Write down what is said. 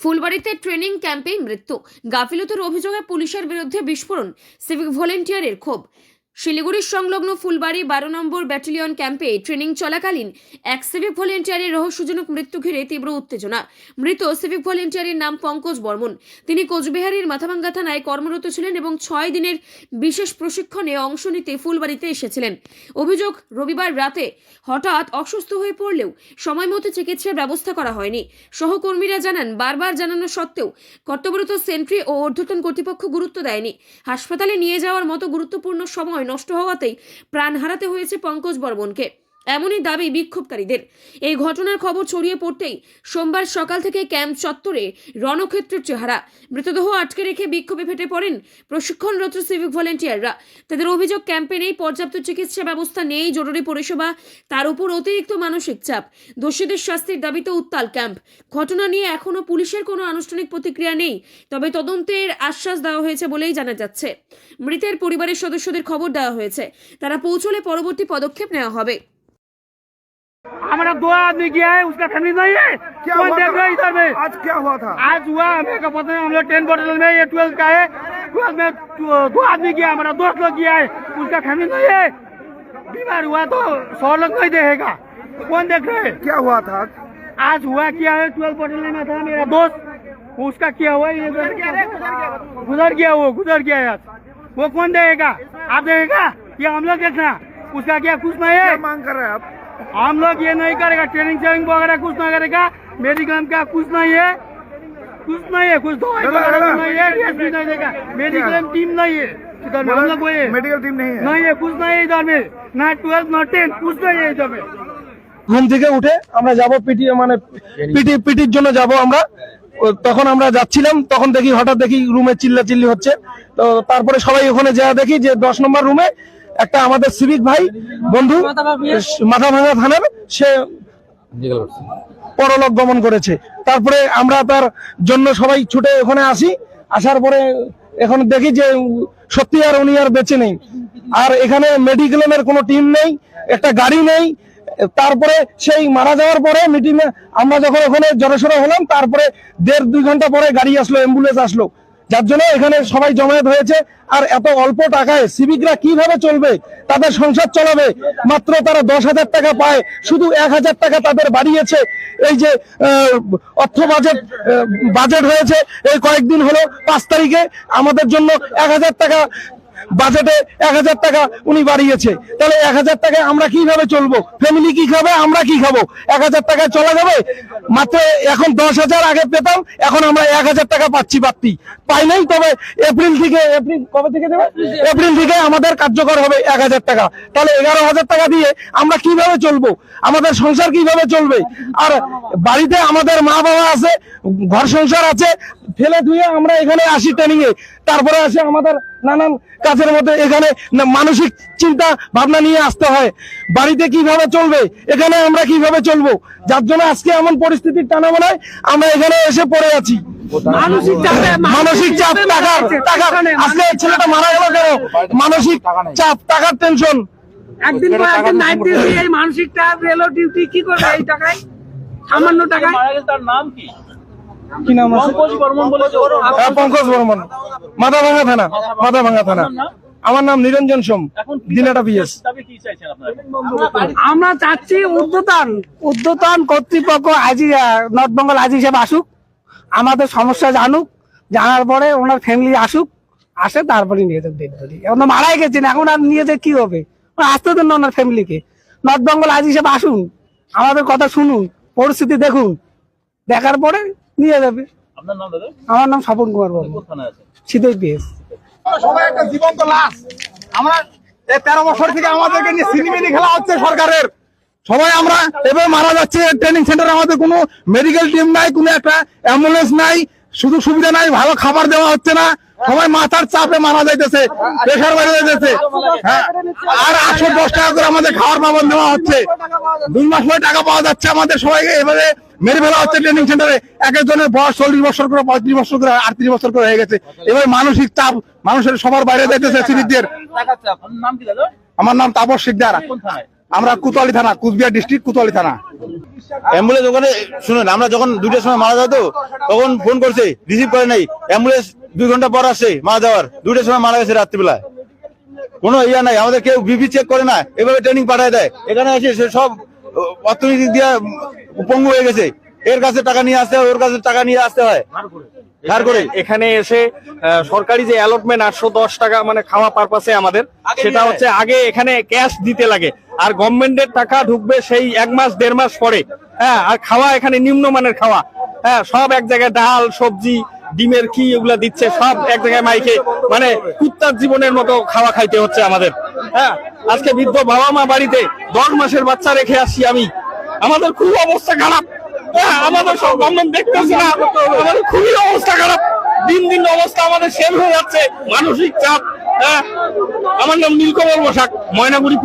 ফুলবাড়িতে training ক্যাম্পেই মৃত্যু। গাফিলতির অভিযোগে পুলিশের বিরুদ্ধে বিস্ফোরণ। সিভিক ভলেন্টিয়ারের ক্ষোভ। শিলিগুড়ির সংলগ্ন ফুলবাড়ি বারো নম্বর ব্যাটালিয়ন ক্যাম্পে ট্রেনিং চলাকালীন এক সিভিক ভলেন্টিয়ারের রহস্যজনক মৃত্যু ঘিরে তীব্র উত্তেজনা। মৃত সিভিক ভলেন্টিয়ারের নাম পঙ্কজ বর্মন। তিনি কোচবিহারের মাথাভাঙ্গা থানায় কর্মরত ছিলেন এবং ছয় দিনের বিশেষ প্রশিক্ষণে অংশ নিতে ফুলবাড়িতে এসেছিলেন। অভিযোগ, রবিবার রাতে হঠাৎ অসুস্থ হয়ে পড়লেও সময় মতো চিকিৎসার ব্যবস্থা করা হয়নি। সহকর্মীরা জানান, বারবার জানানো সত্ত্বেও কর্তব্যরত সেন্ট্রি ও ঊর্ধ্বতন কর্তৃপক্ষ গুরুত্ব দেয়নি। হাসপাতালে নিয়ে যাওয়ার মতো গুরুত্বপূর্ণ সময় নষ্ট হওয়াতেই প্রাণ হারাতে হয়েছে পঙ্কজ বর্মনকে। এমনই দাবি বিক্ষোভকারীদের। এই ঘটনার খবর ছড়িয়ে পড়তেই সোমবার সকাল থেকে ক্যাম্প চত্বরে রণক্ষেত্রের চেহারা। মৃতদেহ আটকে রেখে বিক্ষোভে ফেটে পড়েন প্রশিক্ষণরত সিভিক ভলেন্টিয়াররা। তাদের অভিযোগ, ক্যাম্পে নেই, পর্যাপ্ত চিকিৎসা ব্যবস্থা নেই, জরুরি পরিষেবা, তার উপর অতিরিক্ত মানসিক চাপ। দোষীদের শাস্তির দাবিতে উত্তাল ক্যাম্প। ঘটনা নিয়ে এখনও পুলিশের কোনো আনুষ্ঠানিক প্রতিক্রিয়া নেই, তবে তদন্তের আশ্বাস দেওয়া হয়েছে বলেই জানা যাচ্ছে। মৃতের পরিবারের সদস্যদের খবর দেওয়া হয়েছে। তারা পৌঁছলে পরবর্তী পদক্ষেপ নেওয়া হবে। हमारा दो आदमी किया है उसका फैमिली नहीं है। क्या कौन हुआ देख रहा है इधर में? आज क्या हुआ था? आज हुआ हमें का पता नहीं हम लोग टेन बॉटल में ये ट्वेल्व का है। ट्वेल्थ में दो आदमी किया हमारा दोस्त लोग किया है उसका फैमिली नहीं है। बीमार हुआ तो सौ लोग नहीं देखेगा। कौन देख रहे हैं? क्या हुआ था? आज? हुआ क्या है? ट्वेल्थ बॉटल में था मेरा दोस्त उसका किया हुआ ये गुजर गया वो गुजर गया है आज। वो कौन देखेगा? आप देखेगा? ये हम लोग देखना उसका क्या कुछ नहीं है। मांग कर रहे हैं आप? हम लोग ये नहीं करेगा ट्रेनिंग ट्रेनिंग वगैरह कुछ नहीं करेगा मेडिकल का कुछ नहीं है कुछ नहीं है कुछ दवाई दादा, वगैरह दादा। कुछ नहीं है टेस्ट भी नहीं देगा मेडिकल टीम नहीं है इधर में हम लोग वो है मेडिकल टीम नहीं है नहीं है कुछ नहीं है इधर में ना ट्वेल्व ना टेन कुछ नहीं है इधर में ঘুম থেকে উঠে আমরা যাব পিটি মানে পিটি পিটির জন্য যাব আমরা ও, তখন আমরা যাচ্ছিলাম তখন দেখি হঠাৎ দেখি রুমে চিল্লা চিল্লি হচ্ছে তো তারপরে সবাই ওখানে যা দেখি যে দশ নম্বর রুমে একটা আমাদের সিভিক ভাই, বন্ধু, মাথা ভাঙা থানার, সে পরলোক গমন করেছে। তারপরে আমরা তার জন্য সবাই ছুটে ওখানে আসি। আসার পরে এখন দেখি যে সত্যি আর উনি আর বেঁচে নেই। আর এখানে মেডিক্লেমের কোনো টিম নেই, একটা গাড়ি নেই। তারপরে সেই মারা যাওয়ার পরে মিটিং আমরা যখন ওখানে জড়সড় হলাম, তারপরে দেড় দুই ঘণ্টা পরে গাড়ি আসলো অ্যাম্বুলেন্স আসলো। যার জন্য এখানে সবাই জমায়েত হয়েছে। আর এত অল্প টাকায় সিভিকরা কীভাবে চলবে? তাদের সংসার চলাবে। মাত্র তারা দশ হাজার টাকা পায়। শুধু এক হাজার টাকা তাদের বাড়িয়েছে। এই যে অর্থ বাজেট বাজেট হয়েছে। এই কয়েকদিন হলো, পাঁচ তারিখে আমাদের জন্য এক হাজার টাকা বাজেটে এক হাজার টাকা উনি বাড়িয়েছে। তাহলে এক হাজার টাকায় আমরা কীভাবে চলবো? ফ্যামিলি কি খাবে? আমরা কি খাব? এক হাজার টাকায় চলা যাবে? মাত্র এখন দশ হাজার আগে পেতাম, এখন আমরা এক হাজার টাকা পাচ্ছি বাড়তি। পাই নাই, তবে এপ্রিল থেকে, এপ্রিল কবে থেকে দেবে? এপ্রিল থেকে আমাদের কার্যকর হবে এক হাজার টাকা। তাহলে এগারো হাজার টাকা দিয়ে আমরা কীভাবে চলবো? আমাদের সংসার কীভাবে চলবে? আর বাড়িতে আমাদের মা বাবা আছে, ঘর সংসার আছে, ফেলে ধুয়ে আমরা এখানে আসি ট্রেনিং এ তারপরে আসে আমাদের নানান কাজের মধ্যে। এখানে মানসিক চিন্তা ভাবনা নিয়ে আসতে হয়। বাড়িতে কীভাবে চলবে? এখানে আমরা কীভাবে চলবো? যার জন্য আজকে এমন পরিস্থিতির টানা মনে আমরা এখানে এসে পড়ে আছি। মানসিক চাপ টাকার টাকার আজকে ছেলেটা মারা গেল কেন? মানসিক চাপ টাকার টেনশন একদিন পর একদিন নাইট ডিউটি এই মানসিক চাপ রেলো ডিউটি কি করবে এই টাকায়? সামান্য টাকায়? তার নাম কি? কি নাম আছে? পঙ্কজ বর্মন হ্যাঁ, পঙ্কজ বর্মন। মাথাভাঙ্গা থানা মাথাভাঙ্গা থানা। আমার নাম নিরঞ্জন সোম দিনাটা পিএস তবে কি চাইছেন আপনারা? আমরা চাচ্ছি উদ্যতন উদ্যতন কর্তৃপক্ষ আজি নর্থ বেঙ্গল আজি হিসেবে আসুক আমাদের সমস্যা জানুক জানার পরে ওনার ফ্যামিলি আসুক আসে তারপরে নিয়ে যাবে ডেড বডি এখন মারাই গেছেন এখন আর নিয়ে যে কি হবে? ওরা আসতে দেন না ওনার ফ্যামিলিকে নর্থ বেঙ্গল আজি হিসেবে আসুন আমাদের কথা শুনুন পরিস্থিতি দেখুন। দেখার পরে নিয়ে যাবে। আপনার নাম দাদা? আমার নাম স্বপন কুমার আছে শীতল পিএস। সবাই একটা জীবন্ত লাশ। আমরা এই তেরো বছর থেকে আমাদেরকে নিয়ে সিনেমিনি খেলা হচ্ছে সরকারের। সবাই আমরা এবার মারা যাচ্ছে। ট্রেনিং সেন্টারে আমাদের কোনো মেডিকেল টিম নাই কোনো একটা অ্যাম্বুলেন্স নাই। সুযোগ সুবিধা নাই ভালো খাবার দেওয়া হচ্ছে না। সবাই মাথার চাপে মারা যাইতেছে প্রেশার বেড়ে যাইতেছে। হ্যাঁ আর আটশো দশ টাকা করে আমাদের খাওয়ার পাবন দেওয়া হচ্ছে। দুই মাস পরে টাকা পাওয়া যাচ্ছে আমাদের সবাইকে। এবারে মেরে ফেলা হচ্ছে ট্রেনিং সেন্টারে এক একজনের বয়স চল্লিশ বছর করে পঁয়ত্রিশ বছর করে আটত্রিশ বছর করে হয়ে গেছে। এবার মানসিক চাপ মানুষের সবার বাইরে যাইতেছে সিভিকদের আমার নাম তাপস শিকদার। আমরা কুতোয়ালি থানা কুচবিহার ডিস্ট্রিক্ট কুতোয়ালি থানা। অ্যাম্বুলেন্স ওখানে শুনুন আমরা যখন দুইটার সময় মারা যাব তখন ফোন করছে রিসিভ করে নাই। অ্যাম্বুলেন্স দুই ঘণ্টা পর আসছে মারা যাওয়ার। দুইটার সময় মারা গেছে রাত্রিবেলায়। কোনো ইয়া নাই আমাদের কেউ বিপি চেক করে না এভাবে ট্রেনিং পাঠায় দেয়। এখানে এসে সব আহ, অর্থনৈতিক দিয়ে পঙ্গু হয়ে গেছে। এর কাছে টাকা নিয়ে আসতে হয় ওর কাছে টাকা নিয়ে আসতে হয়। ধার করে। এখানে এসে সরকারি যে অ্যালটমেন্ট আটশো দশ টাকা মানে খাওয়া পারপাসে আমাদের সেটা হচ্ছে আগে এখানে ক্যাশ দিতে লাগে। আর গভর্নমেন্টের টাকা ঢুকবে সেই এক মাস দেড় মাস পরে। হ্যাঁ আর খাওয়া এখানে নিম্নমানের খাওয়া। হ্যাঁ সব এক জায়গায় ডাল সবজি ডিমের কি এগুলা দিচ্ছে সব এক জায়গায় মাইকে। মানে কুত্তার জীবনের মতো খাওয়া খাইতে হচ্ছে আমাদের। হ্যাঁ আজকে বৃদ্ধ বাবা মা বাড়িতে দশ মাসের বাচ্চা রেখে আসছি আমি। আমাদের খুব অবস্থা খারাপ। হ্যাঁ, আমাদের সব গভর্নমেন্ট দেখতেছে না। আমাদের খুবই অবস্থা খারাপ। দিন দিন অবস্থা আমাদের শেষ হয়ে যাচ্ছে। মানসিক চাপ হ্যাঁ। আমার নাম নীলকমল বসাক ময়নাগুড়ি